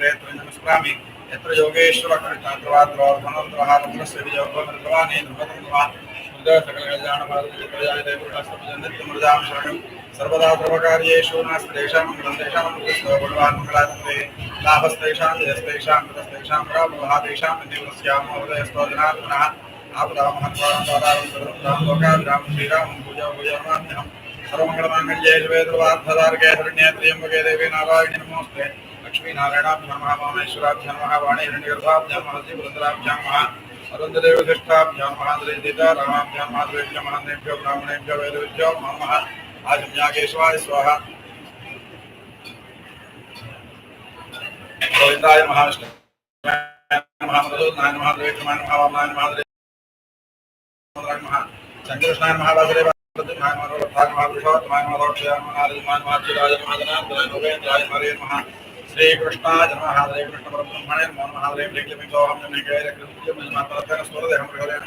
నమస్కామి ఎత్ర యోగేశ్వర కృష్ణాద్రవాద్రవనోద్రహారద్రస్య విజయోగమృతవానే ధృపతంద్రవా మృద సకల కళ్యాణ మృదాం శరణం సర్వదా సర్వకార్యేషు నాస్తేషాం మంగళం తేషాం మృతస్తో భగవాన్ మంగళాత్మే లాభస్తేషాం జయస్తేషాం మృతస్తేషాం ప్రాభుహాతేషాం నివస్యామో హృదయస్తో జనార్దనः ఆపదామహత్వారం లోకాభిరామ శ్రీరామం పూజా పూజామాన్యహం సర్వమంగళమాంగళ్యే వేదవార్థదార్గే హరణ్యే త్ర్యంబకే దేవే నారాయణి लक्ष्मीनारायणाभ्य नमः वामेश्वराभ्य नमः वाणीरण्यगर्भाभ्य नमः श्रीवृन्दराभ्य नमः अरुन्द्रदेवशिष्टाभ्य नमः द्रेन्दिता रामाभ्य नमः द्रेभ्य महानेभ्यो ब्राह्मणेभ्यो वेदविभ्यो नमः आजम्याकेश्वाय स्वाहा गोविन्दाय महाविष्णु महामृदोदनाय नमः द्रेभ्यमाय नमः वामनाय नमः द्रेभ्यमाय नमः शङ्करृष्णाय नमः वासुदेवाय नमः नमः पुरुषोत्तमाय नमः रोक्षयाय नमः नारदमाय नमः चिराय नमः जनार्दनाय नमः श्रीकृष्णा जन्महादरे कृष्णपरब्रह्मणे मोहनमहादरे ब्लिक्लिमिगौरम्यमेकैरकृत्यमिजमात्रत्वेन स्तोरदेहमृगलेन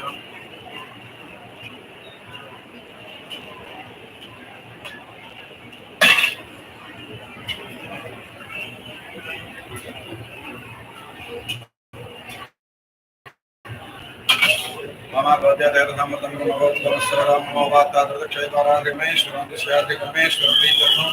मम प्रद्यतेरथमृतं महोत्तमस्य रामो वात्ता दृक्षयद्वारा रमेश्वरं दृश्यादिगमेश्वरं प्रीत्यर्थम्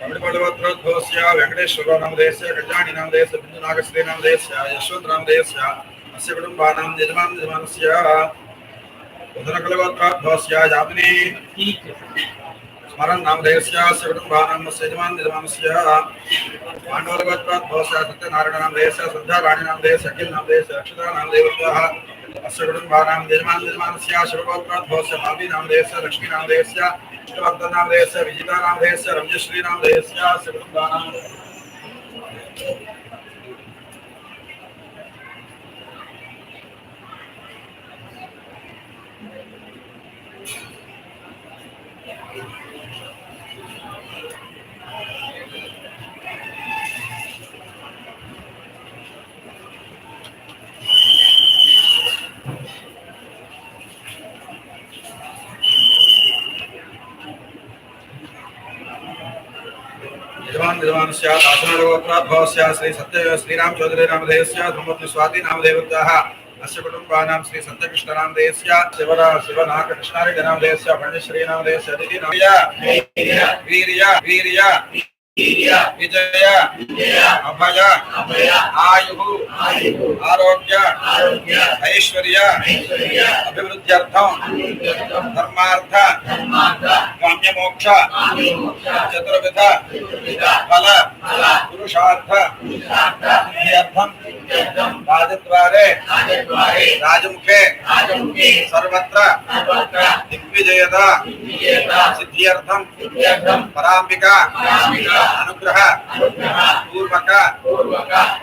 रवि भागवत भवस्य वेंकटेश्वर नाम देयस्य कल्याणी नाम देयस्य बिंदु नागश्री नाम देयस्य यशवंत नाम देयस्य अस्य कुटुंबानां यजमान यजमानस्य उदर कलवत्र भवस्य यामिनी स्मरण नाम देयस्य अस्य कुटुंबानां यजमान यजमानस्य पाण्डवगत्वात् भवस्य सत्यनारायण नाम देयस्य श्रद्धा राणी नाम देयस्य अखिल नाम देयस्य अक्षता नाम देवत्वाः अस्य कुटुम्बानां निर्माण निर्माणस्य शुभगोत्रध्वस्य भावीनामधेयस्य लक्ष्मीनामधेयस्य विष्णुभक्तनामधेयस्य विजितानामधेयस्य रम्यश्रीनामधेयस्य अस्य विद्वान् स्यात् आसनगोत्राद्भवः सत्य श्रीराम चौधरी रामदेव स्यात् स्वाति नामदेवताः अस्य कुटुम्बानां श्री सत्यकृष्णनामदेव शिवरा शिवनाथ कृष्णारेड्डनामदेव स्यात् पण्डितश्रीनामदेव स्यात् वीर्य वीर्य वीर्य विजय अभय आयु आरोग्य ऐश्वर्य अभिवृद्ध्यर्थं धर्मार्थ काम्य मोक्ष चतुर्विध फल पुरुषार्थ सिद्ध्यर्थं राजद्वारे राजमुखे విజయత. సిద్ధ్యర్థం. పరాంబిక. అనుగ్రహ. పూర్వక.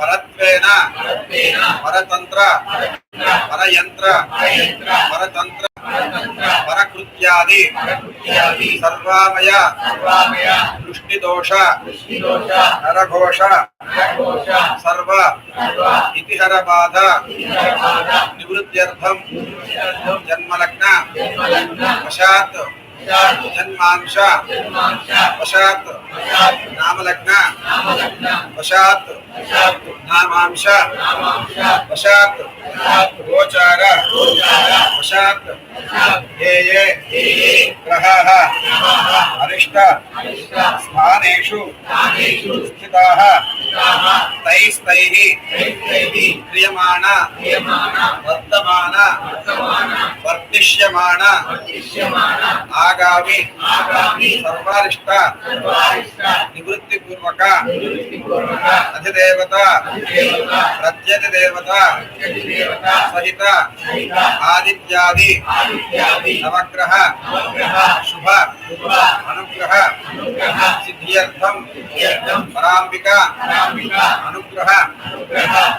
పరత్వేన. పరతంత్ర. పరయంత్ర. పరతంత్ర. परकृत्यादि। सर्वामय। दृष्टिदोष। नरघोष। सर्व। इतिहर बाध निवृत्त्यर्थम। जन्मलग्न। वशा जन्मांश। पश्चात। नामलग्न। पश्चात। नामांश। पश्चात। गोचार। वशा ఏ ఏ గ్రహాः అరిష్ట స్థానేషు స్థితాः తైస్తైः క్రియమాణ వర్తమాన వర్తిష్యమాణ ఆగామి సర్వారిష్ట నివృత్తి పూర్వక అధిదేవత ప్రత్యధి దేవత नवग्रह शुभ अनुग्रह सिद्ध्यर्थम परांबिका अनुग्रह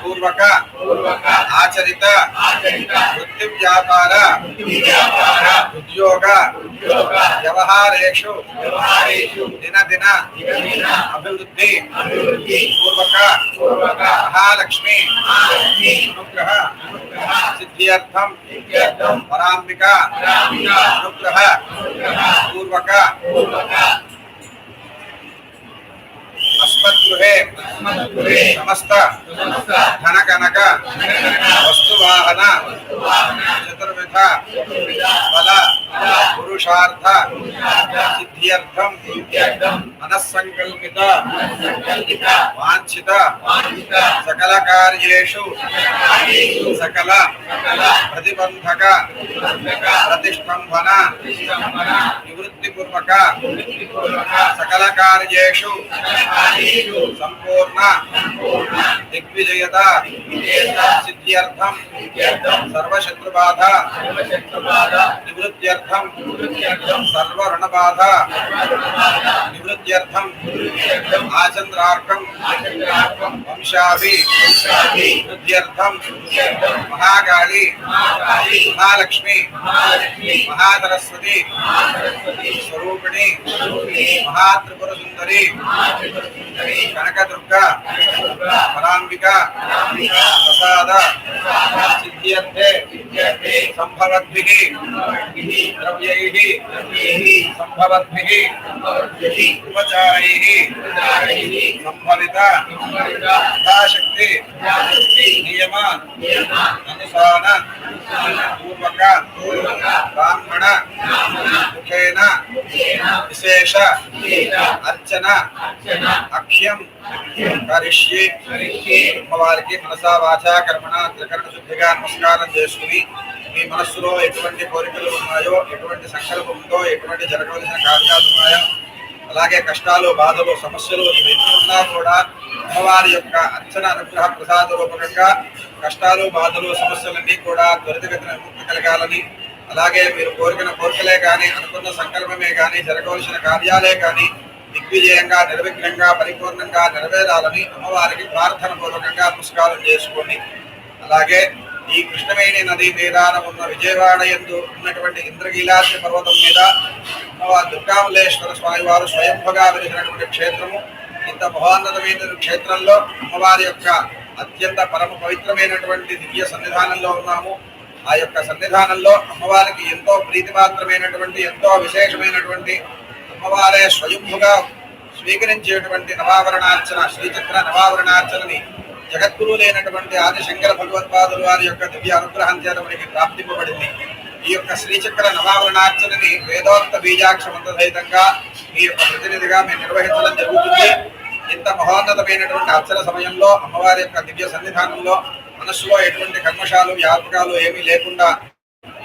पूर्वक आचरित वृत्ति उद्योग। व्यवहारेषु। दिन दिन अभिवृद्धि। पूर्वक। महालक्ष्मी। अनुग्रह। सिद्ध्यर्थम पराम्बिका। अनुग्रह। पूर्वक। अस्मद्गृहे। समस्त। धनकनक वस्तुवाहन। चतुर्विधा। पुरुषार्थ सिद्ध्यर्थ मन संकल्पित वांछित सकल कार्यु सकल प्रतिबंधक प्रतिष्ठंभन निवृत्तिपूर्वक सकल कार्यु संपूर्ण दिग्विजयता सिद्ध्यर्थम सर्वशत्रुबाधा निवृत्ति सर्वरणबाधा वृद्ध्यर्थम आचंद्रार्थम वंशाभि वृद्ध्यर्थम महाकाली महालक्ष्मी महासरस्वती स्वरूपिणी महात्रिपुर सुंदरी कनकदुर्गा फलांबिका प्रसाद सिद्ध्यर्थे संभवद्भिः ద్రవ్యైః సంభవద్భిః ఉపచారైః సంభవిత యథాశక్తి నియమ అనుసాన పూర్వక బ్రాహ్మణ ముఖేన విశేష అర్చన అఖ్యం కరిష్యే అమ్మవారికి మనసా వాచా కర్మణ త్రికరణ శుద్ధిగా నమస్కారం చేసుకుని మీ మనస్సులో ఎటువంటి కోరికలు ఉన్నాయో ఎటువంటి సంకల్పం ఉందో ఎటువంటి జరగవలసిన కార్యాలు ఉన్నాయో? అలాగే కష్టాలు బాధలు సమస్యలు ఇవన్నీ ఉన్నా కూడా అమ్మవారి యొక్క అర్చన అనుగ్రహ ప్రసాద రూపకంగా కష్టాలు బాధలు సమస్యలన్నీ కూడా త్వరితగతిన విముక్తి కలగాలని అలాగే మీరు కోరికన కోరికలే కానీ అనుకున్న సంకల్పమే కానీ జరగవలసిన కార్యాలే కానీ దిగ్విజయంగా నిర్విఘ్నంగా పరిపూర్ణంగా నెరవేరాలని అమ్మవారికి ప్రార్థన పూర్వకంగా నమస్కారం చేసుకోండి అలాగే ఈ కృష్ణవేణి నదీ తీరాన ఉన్న విజయవాడ ఎందు ఉన్నటువంటి ఇంద్రకీలాద్రి పర్వతం మీద అమ్మవారి దుర్గామల్లేశ్వర స్వామి వారు స్వయంభగా వెలిసినటువంటి క్షేత్రము. ఇంత మహోన్నతమైన క్షేత్రంలో అమ్మవారి యొక్క అత్యంత పరమ పవిత్రమైనటువంటి దివ్య సన్నిధానంలో ఉన్నాము. ఆ యొక్క సన్నిధానంలో అమ్మవారికి ఎంతో ప్రీతిపాత్రమైనటువంటి ఎంతో విశేషమైనటువంటి అమ్మవారే స్వయంభుగా స్వీకరించేటువంటి నవావరణార్చన శ్రీచక్ర నవావరణార్చనని జగద్గురు లేనటువంటి ఆదిశంకర భగవత్పాదులు వారి యొక్క దివ్య అనుగ్రహం చేత మనకి ప్రాప్తింపబడింది. ఈ యొక్క శ్రీచక్ర నవావరణార్చనని వేదోక్త బీజాక్ష మంత్రసహితంగా మీ యొక్క ప్రతినిధిగా మేము నిర్వహించడం జరుగుతుంది. ఇంత మహోన్నతమైనటువంటి అర్చన సమయంలో అమ్మవారి యొక్క దివ్య సన్నిధానంలో మనస్సులో ఎటువంటి కర్మశాలు వ్యాపకాలు ఏమీ లేకుండా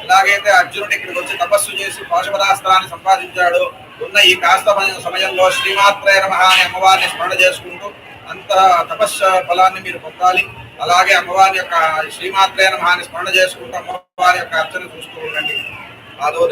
ఎలాగైతే అర్జునుడు ఇక్కడికి వచ్చి తపస్సు చేసి పాశుపదాస్త్రాన్ని సంపాదించాడు ఉన్న ఈ కాస్త సమయంలో శ్రీమాత్రే నమః అనే అమ్మవారిని స్మరణ చేసుకుంటూ అంత తపస్సు ఫలాన్ని మీరు పొందాలి. అలాగే అమ్మవారి యొక్క శ్రీమాత్రే నమః స్మరణ చేసుకుంటూ అమ్మవారి యొక్క అర్చన చూస్తూ ఉండండి. ఆదో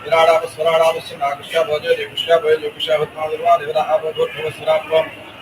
విరాడాప స్వరాడాప కృష్ణ భోజ కృష్ణ భోజ కృష్ణ ఉత్మాదుర్వా దివరాప భూర్భువ స్వరాపం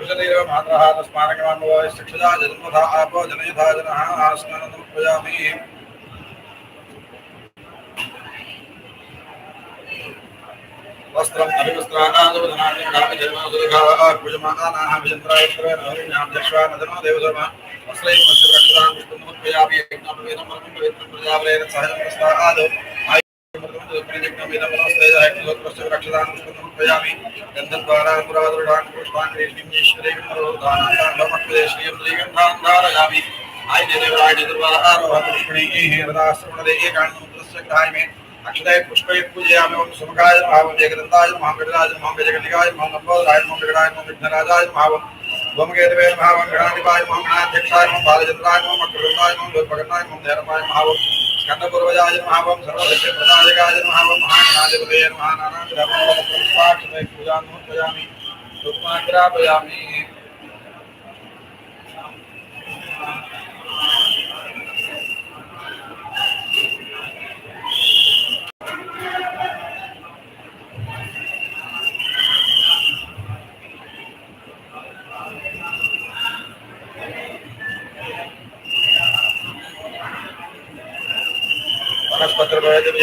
कृतदेव मातः तस्मानकमानो शिक्षिता जन्मथा आपो जनयुधा जनः आस्नानं प्रयामि वस्त्रम् अभिवस्त्राणादवधनानि कापि जन्मसुरघाः भुजमानाः विजन्त्रायत्र नवरिण्यां दक्षानधनो देवधर्मः वस्त्रैः मत्स्य रक्षतां विष्णुमुत्प्रयापि यज्ञापवेदं मर्गं पवित्रं प्रजावलेन सहजं प्रस्तादौ അക്ഷരായ പുഷ്പയെ പൂജയാമി? ഓം സുമകായ ഭാവം ജഗദന്തായ മഹാകടരാജ മഹാകജകലികായ മഹാനമ്പോദായ മഹാകടരായ മഹാവിഘ്നരാജായ മഹാവം ഭൂമകേതവേ മഹാവം ഗണാധിപായ മഹാഗണാധ്യക്ഷായ മഹാബാലചന്ദ്രായ മഹാകൃതായ മഹാഭഗനായ മഹാധേരമായ മഹാവം स्कंदपूर्वजाय महावम सर्वस्य प्रदायकाय महावम महानाधिपतये महानानां धर्मं प्रपाठने पूजां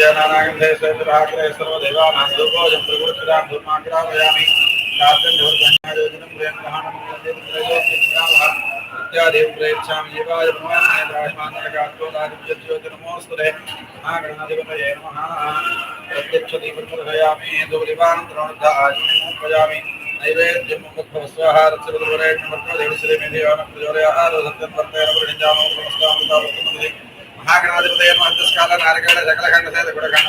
రుక్మాగ్రాపయామి వనస్పత్రభయజనానాగంధే సైతరాగ్రే సర్వదేవానాం ధూపోజం ప్రకృతిరాం ధూమాగ్రావయామి శాస్త్రం ధూర్గణ్యాయోజనం ప్రేమహానం ఇత్యాదేవం ప్రయచ్చామి జీవాయ నమోస్తుతే మహాగణాధిపతయే నమః. ప్రత్యక్ష దీపయామి ధూలివానంతరోపయామి నైవేద్యం మహాగణాధిపతయ మహాగణాధిపతయ మహంతస్కాల నారగణ జగలఖండ సేద గుడగణ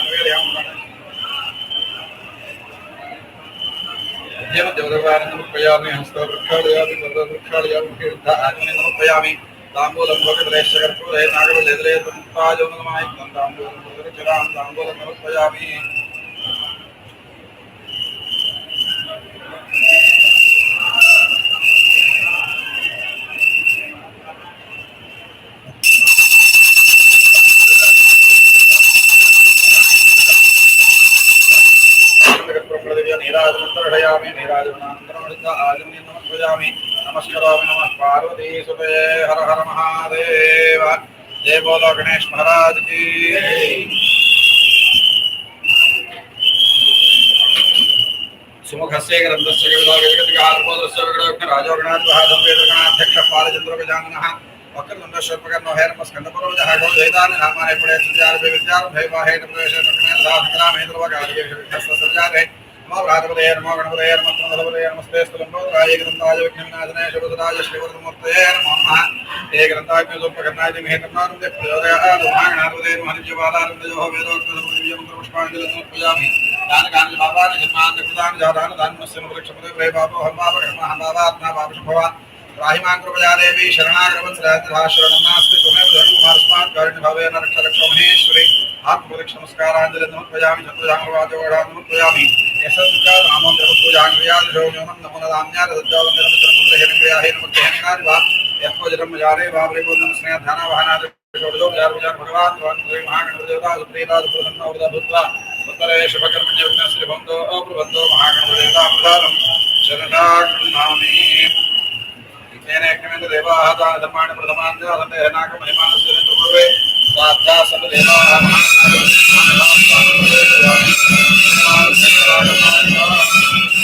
దేవదేవదానందముపయామి హస్తో వృక్షాళయామి వృక్షాళయామి కీర్త ఆగ్ని నమపయామి తాంబూలం భగవద్రేశ్వరపూరే నాగవలేదరే తాజోనమాయ తాంబూలం భగవద్చరాం తాంబూలం నమపయామి आजन्यं पूजामि। नमस्करोमि नमः। पार्वती सुते, हर हर महादेव। जय बोलो गणेश महाराज की। सुमुखस्य ग्रन्थस्य कवितावेदगतिकाल्पोदस्य विग्रहः राजोगणात्मः संवेदगणाध्यक्षः पालचन्द्रविजाङ्गः वक्रतुण्ड सर्पकर्णो हेरमस्कन्दपरोजः गोदेदानि नामानि पुणे सुजारे विद्यारम्भे वाहे प्रवेशे प्रकरणे दासग्रामे द्रवकाले सर्जारे సజ్జాతే నమో రాధపదయ నమో నమస్తే స్థలంలో గ్రంథాయ విఘ్నవినాశనాయ శుభదరాజ శ్రీవర్ధమూర్తయే నమః ఏ గ్రంథాజ్ఞ సూపకర్ణాయ మహేంద్రనాథే మహనిజవాదానందయో వేదోక్తముద్యం దానకాని బాబాని జన్మాన్ని కృతాన్ని జాతాన్ని దాన్మస్య వృక్షపదే ప్రే బాబో కర్మ హంబాబాత్మా బాబుషభవ రాహిమాన్ కృపయాదేవి శరణాగ్రవం శ్రేయత్రాశరణం నాస్తి కారుణ్య రక్ష రక్ష మహేశ్వరి నమస్కారాంజలి సమర్పయామి చతుర్జాంగవాజోగడాం సమర్పయామి నమనదామ్యాదజ్జాలం దేవాహ హేనంగ్రియాహే ప్రథమాంజ వా యత్వజరం జారే వావరిపూర్ణం Thank you.